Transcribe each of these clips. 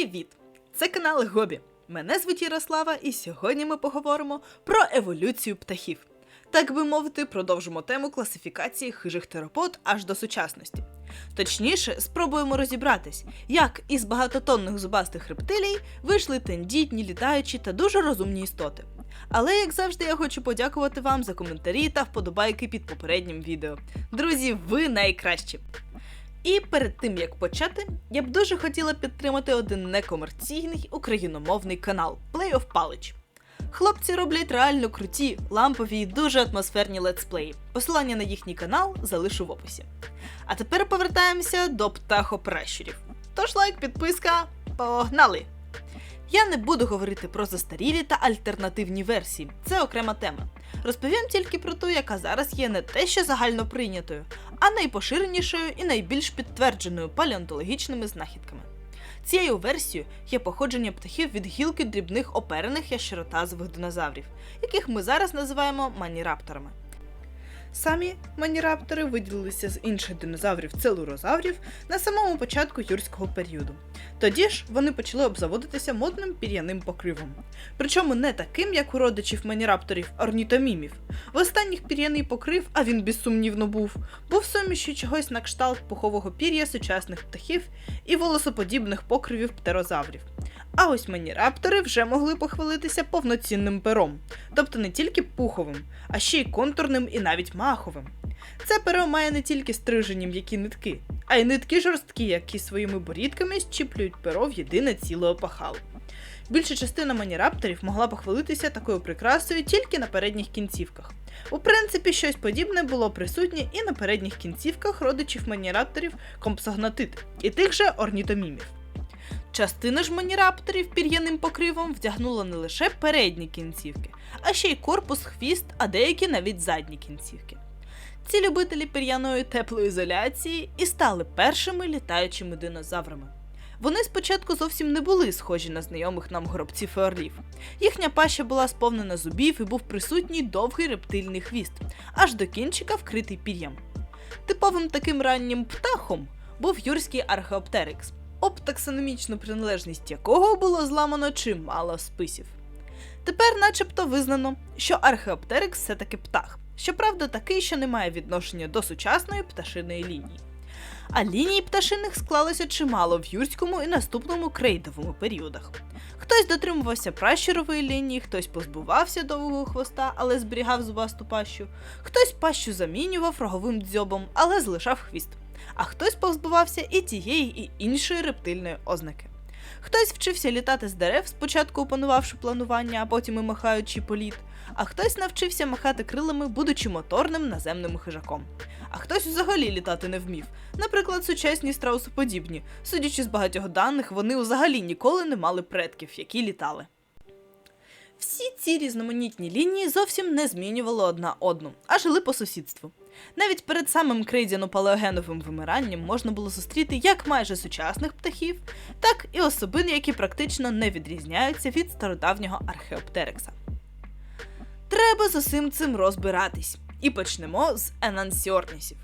Привіт! Це канал Гобі. Мене звуть Ярослава, і сьогодні ми поговоримо про еволюцію птахів. Так би мовити, продовжимо тему класифікації хижих терапот аж до сучасності. Точніше, спробуємо розібратись, як із багатотонних зубастих рептилій вийшли тендітні, літаючі та дуже розумні істоти. Але, як завжди, я хочу подякувати вам за коментарі та вподобайки під попереднім відео. Друзі, ви найкращі! І перед тим як почати, я б дуже хотіла підтримати один некомерційний україномовний канал Play of Palic. Хлопці роблять реально круті, лампові і дуже атмосферні летсплеї. Посилання на їхній канал залишу в описі. А тепер повертаємося до птахопращурів. Тож лайк, підписка, погнали! Я не буду говорити про застарілі та альтернативні версії, це окрема тема. Розповім тільки про ту, яка зараз є не те, що загально прийнятою, а найпоширенішою і найбільш підтвердженою палеонтологічними знахідками. Цією версією є походження птахів від гілки дрібних оперених ящеротазових динозаврів, яких ми зараз називаємо манірапторами. Самі маніраптори виділилися з інших динозаврів целурозаврів на самому початку юрського періоду. Тоді ж вони почали обзаводитися модним пір'яним покривом. Причому не таким, як у родичів манірапторів орнітомімів. В останніх пір'яний покрив, а він безсумнівно був, був сумішю чогось на кшталт пухового пір'я сучасних птахів і волосоподібних покривів птерозаврів. А ось маніраптори вже могли похвалитися повноцінним пером, тобто не тільки пуховим, а ще й контурним і навіть маховим. Це перо має не тільки стрижені м'які нитки, а й нитки жорсткі, які своїми борідками щіплюють перо в єдине ціле опахало. Більша частина манірапторів могла похвалитися такою прикрасою тільки на передніх кінцівках. У принципі, щось подібне було присутнє і на передніх кінцівках родичів манірапторів компсогнатит і тих же орнітомімів. Частина ж манірапторів пір'яним покривом вдягнула не лише передні кінцівки, а ще й корпус, хвіст, а деякі навіть задні кінцівки. Ці любителі пір'яної теплоізоляції і стали першими літаючими динозаврами. Вони спочатку зовсім не були схожі на знайомих нам гробців і орлів. Їхня паща була сповнена зубів і був присутній довгий рептильний хвіст, аж до кінчика вкритий пір'ям. Типовим таким раннім птахом був юрський археоптерикс, об таксономічну приналежність якого було зламано чимало списів. Тепер, начебто, визнано, що археоптерикс все таки птах, щоправда, такий, що не має відношення до сучасної пташиної лінії. А ліній пташиних склалося чимало в юрському і наступному крейдовому періодах. Хтось дотримувався пращурової лінії, хтось позбувався довгого хвоста, але зберігав зубасту пащу, хтось пащу замінював роговим дзьобом, але залишав хвіст. А хтось позбувався і тієї, і іншої рептильної ознаки. Хтось вчився літати з дерев, спочатку опанувавши планування, а потім і махаючи політ, а хтось навчився махати крилами, будучи моторним наземним хижаком. А хтось взагалі літати не вмів. Наприклад, сучасні страусоподібні. Судячи з багатьох даних, вони взагалі ніколи не мали предків, які літали. Всі ці різноманітні лінії зовсім не змінювали одна одну, а жили по сусідству. Навіть перед самим крейдяно-палеогеновим вимиранням можна було зустріти як майже сучасних птахів, так і особин, які практично не відрізняються від стародавнього археоптерекса. Треба з усім цим розбиратись. І почнемо з енансіорнісів.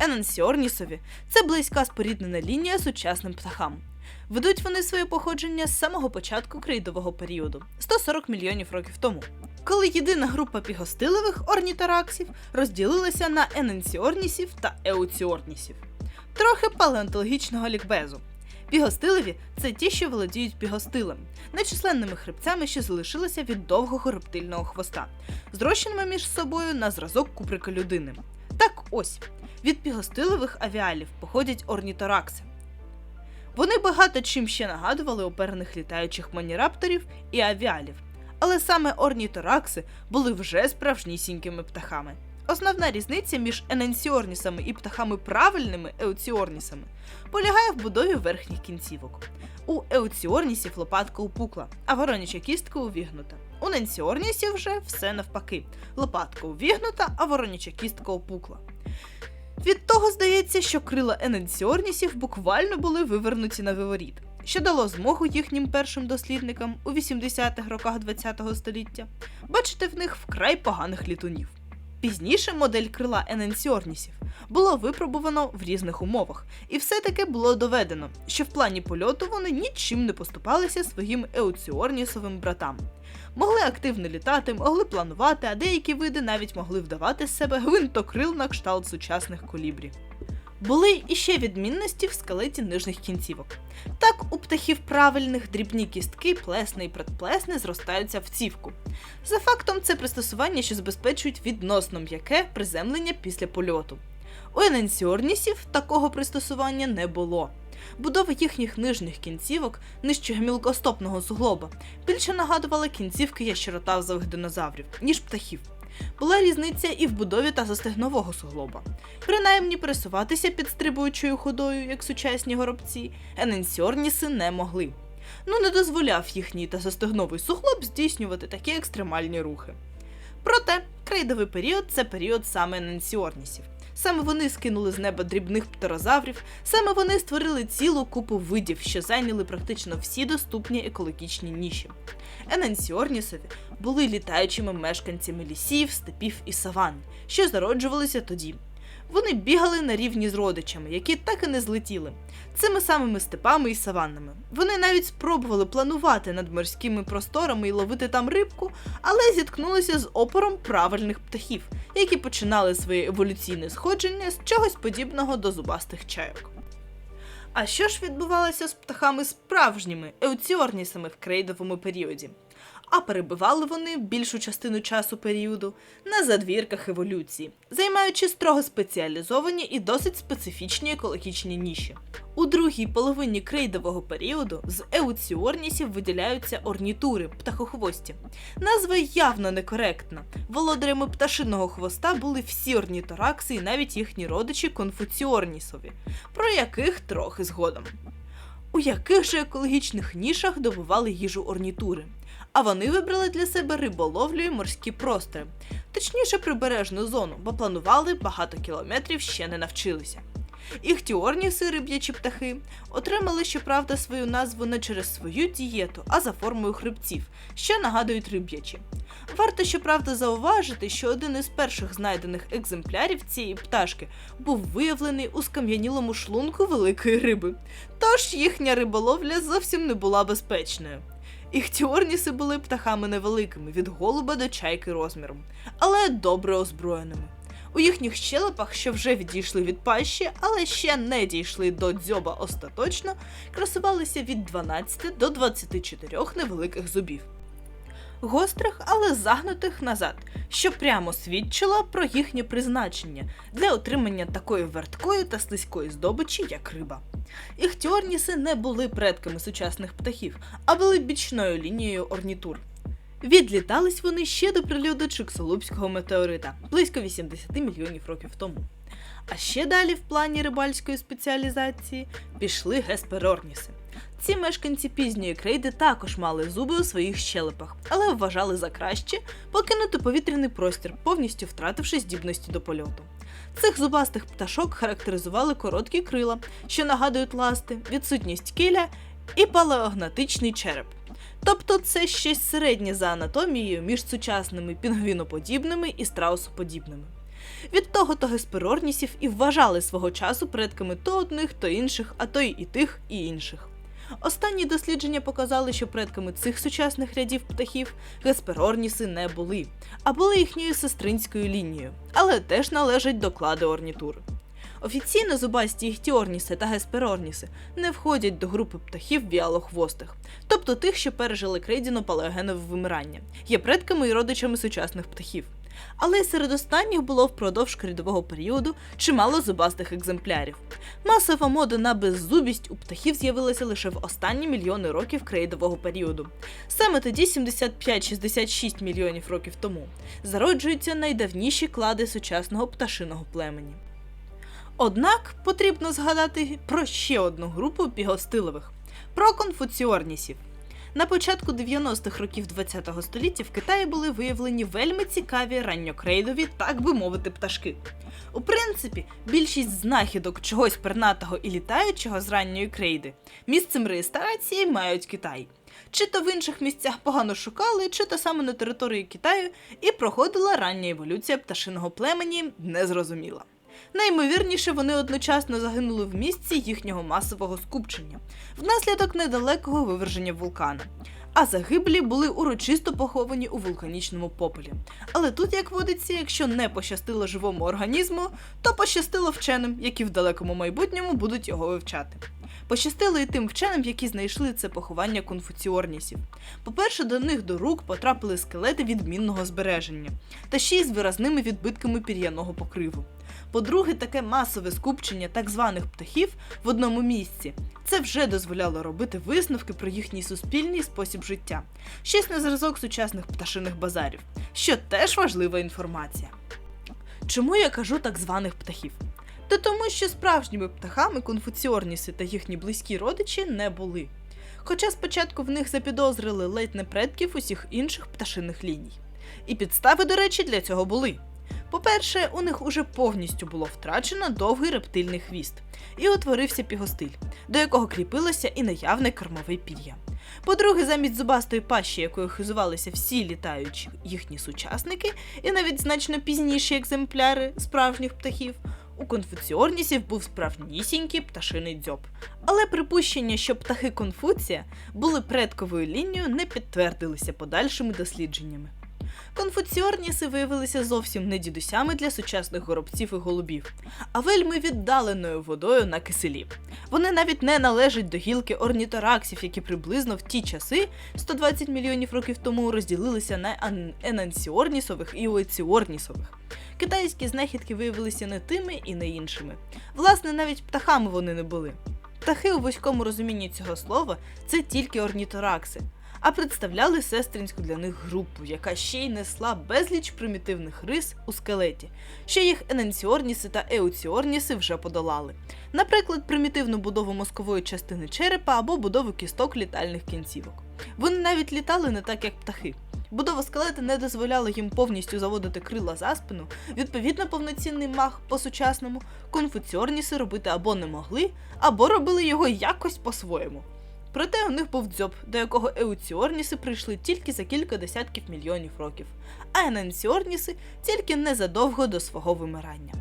Енансіорнісові це близька споріднена лінія сучасним птахам. Ведуть вони своє походження з самого початку крейдового періоду 140 мільйонів років тому, коли єдина група пігостилових орнітораксів розділилася на ененсіорнісів та еуціорнісів. Трохи палеонтологічного лікбезу. Пігостилові це ті, що володіють пігостилем, нечисленними хребцями, що залишилися від довгого рептильного хвоста, зрощеними між собою на зразок куприка людини. Так ось від пігостилових авіалів походять орніторакси. Вони багато чим ще нагадували оперених літаючих манірапторів і авіалів, але саме орніторакси були вже справжнісінькими птахами. Основна різниця між ененсіорнісами і птахами правильними еуціорнісами полягає в будові верхніх кінцівок. У еуціорнісів лопатка упукла, а вороняча кістка увігнута. У ненсіорнісів вже все навпаки. Лопатка увігнута, а вороняча кістка опукла. Від того здається, що крила ененсіорнісів буквально були вивернуті на виворіт, що дало змогу їхнім першим дослідникам у 80-х роках ХХ століття бачити в них вкрай поганих літунів. Пізніше модель крила ененсіорнісів було випробувано в різних умовах, і все-таки було доведено, що в плані польоту вони нічим не поступалися своїм еуціорнісовим братам. Могли активно літати, могли планувати, а деякі види навіть могли вдавати з себе гвинтокрил на кшталт сучасних колібрів. Були іще відмінності в скелеті нижніх кінцівок. Так, у птахів правильних дрібні кістки, плесни і предплесни зростаються в цівку. За фактом, це пристосування, що забезпечують відносно м'яке приземлення після польоту. У ененсіорнісів такого пристосування не було. Будова їхніх нижніх кінцівок, нижчого мілкостопного суглоба, більше нагадувала кінцівки ящеротавзових динозаврів, ніж птахів. Була різниця і в будові та застегнового суглоба. Принаймні пересуватися підстрибуючою ходою, як сучасні горобці, ененсіорніси не могли. Ну не дозволяв їхній та застегновий суглоб здійснювати такі екстремальні рухи. Проте, крейдовий період це період саме ененсіорнісів. Саме вони скинули з неба дрібних птерозаврів, саме вони створили цілу купу видів, що зайняли практично всі доступні екологічні ніші. Ененсіорнісові були літаючими мешканцями лісів, степів і саван, що зароджувалися тоді. Вони бігали на рівні з родичами, які так і не злетіли, цими самими степами і саваннами. Вони навіть спробували планувати над морськими просторами і ловити там рибку, але зіткнулися з опором правильних птахів, які починали своє еволюційне сходження з чогось подібного до зубастих чайок. А що ж відбувалося з птахами справжніми еуціорнісами в крейдовому періоді? А перебивали вони більшу частину часу періоду на задвірках еволюції, займаючи строго спеціалізовані і досить специфічні екологічні ніші. У другій половині крейдового періоду з еуціорнісів виділяються орнітури, птахохвості. Назва явно некоректна. Володарями пташиного хвоста були всі орніторакси і навіть їхні родичі конфуціорнісові, про яких трохи згодом. У яких же екологічних нішах добували їжу орнітури? А вони вибрали для себе риболовлю і морські простори, точніше прибережну зону, бо планували багато кілометрів ще не навчилися. Іхтіорніси, риб'ячі птахи, отримали, щоправда, свою назву не через свою дієту, а за формою хребців, що нагадують риб'ячі. Варто, щоправда, зауважити, що один із перших знайдених екземплярів цієї пташки був виявлений у скам'янілому шлунку великої риби, тож їхня риболовля зовсім не була безпечною. Іхтіорніси були птахами невеликими від голуба до чайки розміром, але добре озброєними. У їхніх щелепах, що вже відійшли від пащі, але ще не дійшли до дзьоба остаточно, красувалися від 12 до 24 невеликих зубів. Гострих, але загнутих назад, що прямо свідчило про їхнє призначення для отримання такої верткої та слизької здобичі, як риба. Іхтіорніси не були предками сучасних птахів, а були бічною лінією орнітур. Відлітались вони ще до прильоду Чиксолупського метеорита близько 80 мільйонів років тому. А ще далі в плані рибальської спеціалізації пішли гесперорніси. Ці мешканці пізньої крейди також мали зуби у своїх щелепах, але вважали за краще покинути повітряний простір, повністю втративши здібності до польоту. Цих зубастих пташок характеризували короткі крила, що нагадують ласти, відсутність кіля і палеогнатичний череп. Тобто це щось середнє за анатомією між сучасними пінгвіноподібними і страусоподібними. Від того то гесперорнісів і вважали свого часу предками то одних, то інших, а то й і тих, і інших. Останні дослідження показали, що предками цих сучасних рядів птахів гесперорніси не були, а були їхньою сестринською лінією, але теж належать до клади орнітур. Офіційно зубасті іхтіорніси та гесперорніси не входять до групи птахів віалохвостих, тобто тих, що пережили крейдіно палеогенове вимирання, є предками і родичами сучасних птахів. Але серед останніх було впродовж крейдового періоду чимало зубастих екземплярів. Масова мода на беззубість у птахів з'явилася лише в останні мільйони років крейдового періоду. Саме тоді, 75-66 мільйонів років тому, зароджуються найдавніші клади сучасного пташиного племені. Однак потрібно згадати про ще одну групу бігостилових про конфуціорнісів. На початку 90-х років ХХ століття в Китаї були виявлені вельми цікаві ранньокрейдові, так би мовити, пташки. У принципі, більшість знахідок чогось пернатого і літаючого з ранньої крейди місцем реєстрації мають Китай. Чи то в інших місцях погано шукали, чи то саме на території Китаю, і проходила рання еволюція пташиного племені, незрозуміла. Найімовірніше, вони одночасно загинули в місці їхнього масового скупчення внаслідок недалекого виверження вулкана. А загиблі були урочисто поховані у вулканічному попелі. Але тут, як водиться, якщо не пощастило живому організму, то пощастило вченим, які в далекому майбутньому будуть його вивчати. Пощастило і тим вченим, які знайшли це поховання конфуціорнісів. По-перше, до них до рук потрапили скелети відмінного збереження, та ще й з виразними відбитками пір'яного покриву. По-друге, таке масове скупчення так званих птахів в одному місці це вже дозволяло робити висновки про їхній суспільний спосіб життя, щось на зразок сучасних пташиних базарів, що теж важлива інформація. Чому я кажу так званих птахів? Та тому, що справжніми птахами конфуціорніси та їхні близькі родичі не були. Хоча спочатку в них запідозрили ледь не предків усіх інших пташиних ліній. І підстави, до речі, для цього були. По-перше, у них уже повністю було втрачено довгий рептильний хвіст, і утворився пігостиль, до якого кріпилося і наявне кормове пір'я. По-друге, замість зубастої пащі, якою хизувалися всі літаючі їхні сучасники, і навіть значно пізніші екземпляри справжніх птахів, у конфуціорнісів був справнісінький пташиний дзьоб. Але припущення, що птахи Конфуція були предковою лінією, не підтвердилися подальшими дослідженнями. Конфуціорніси виявилися зовсім не дідусями для сучасних горобців і голубів, а вельми віддаленою водою на киселі. Вони навіть не належать до гілки орнітораксів, які приблизно в ті часи, 120 мільйонів років тому, розділилися на ан- енансіорнісових і оеціорнісових. Китайські знахідки виявилися не тими і не іншими. Власне, навіть птахами вони не були. Птахи у вузькому розумінні цього слова це тільки орніторакси, а представляли сестринську для них групу, яка ще й несла безліч примітивних рис у скелеті, що їх ененціорніси та еуціорніси вже подолали. Наприклад, примітивну будову мозкової частини черепа або будову кісток літальних кінцівок. Вони навіть літали не так, як птахи. Будова скелета не дозволяла їм повністю заводити крила за спину, відповідно, повноцінний мах по-сучасному конфуціорніси робити або не могли, або робили його якось по-своєму. Проте у них був дзьоб, до якого еуціорніси прийшли тільки за кілька десятків мільйонів років, а ененціорніси тільки незадовго до свого вимирання.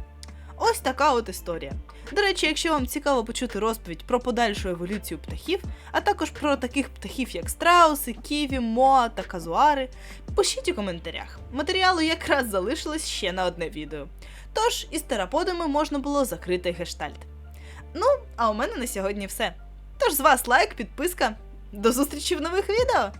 Ось така от історія. До речі, якщо вам цікаво почути розповідь про подальшу еволюцію птахів, а також про таких птахів, як страуси, ківі, моа та казуари, пишіть у коментарях. Матеріалу якраз залишилось ще на одне відео. Тож із тераподами можна було закрити гештальт. Ну, а у мене на сьогодні все. Тож з вас лайк, підписка. До зустрічі в нових відео!